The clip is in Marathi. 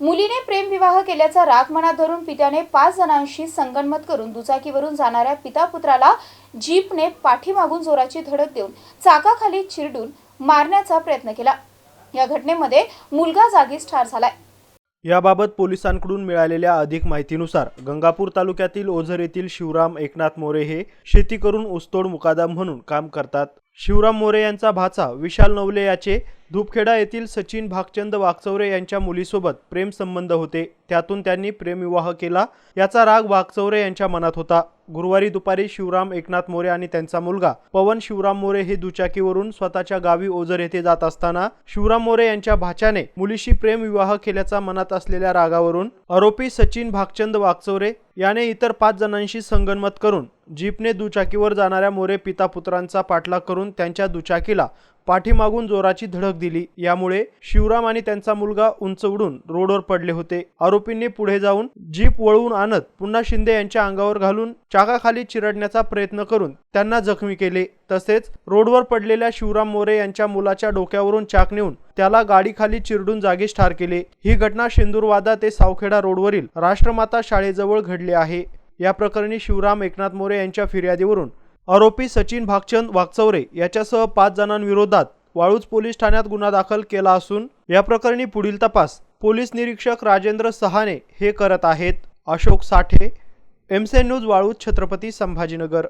मुलीने प्रेमविवाह केल्याचा राग मनात धरून पित्याने पाच जणांशी संगणमत करून दुचाकीवरून जाणाऱ्या पिता पुत्राला जीपने पाठीमागून जोराची धडक देऊन चाकाखाली चिरडून मारण्याचा प्रयत्न केला. या घटनेमध्ये मुलगा जागीच ठार झालाय. याबाबत पोलिसांकडून मिळालेल्या अधिक माहितीनुसार गंगापूर तालुक्यातील ओझर येथील शिवराम एकनाथ मोरे हे शेती करून ऊसतोड मुकादम म्हणून काम करतात. शिवराम मोरे यांचा भाचा विशाल नवले याचे धूपखेडा येथील सचिन भागचंद वाघचौरे यांच्या मुलीसोबत प्रेमसंबंध होते. त्यातून त्यांनी प्रेमविवाह केला. याचा राग वाघचौरे यांच्या मनात होता. गुरुवारी दुपारी शिवराम एकनाथ मोरे आणि त्यांचा मुलगा पवन शिवराम मोरे हे दुचाकीवरून स्वतःच्या गावी ओझर येथे जात असताना शिवराम मोरे यांच्या भाच्याने मुलीशी प्रेमविवाह केल्याचा मनात असलेल्या रागावरून आरोपी सचिन भागचंद वाघचौरे याने इतर पाच जणांशी संगनमत करून जीपने दुचाकीवर जाणाऱ्या मोरे पिता पुत्रांचा पाठलाग करून त्यांच्या दुचाकीला पाठीमागून जोराची धडक दिली. यामुळे शिवराम आणि त्यांचा मुलगा उंच उडून रोडवर पडले होते. आरोपींनी पुढे जाऊन जीप वळवून आणत पुन्हा शिंदे यांच्या अंगावर घालून चाकाखाली चिरडण्याचा प्रयत्न करून त्यांना जखमी केले. तसेच रोडवर पडलेल्या शिवराम मोरे यांच्या मुलाच्या डोक्यावरून चाक नेऊन त्याला गाडीखाली चिरडून जागीच ठार केले. ही घटना शेंदूरवादा ते सावखेडा रोडवरील राष्ट्रमाता शाळेजवळ घडली आहे. या प्रकरणी शिवराम एकनाथ मोरे यांच्या फिर्यादीवरून आरोपी सचिन भागचंद वागचौरे याच्यासह पाच जणांविरोधात वाळूज पोलीस ठाण्यात गुन्हा दाखल केला असून या प्रकरणी पुढील तपास पोलीस निरीक्षक राजेंद्र सहाने हे करत आहेत. अशोक साठे एमसे न्यूज वाळूज छत्रपती संभाजीनगर.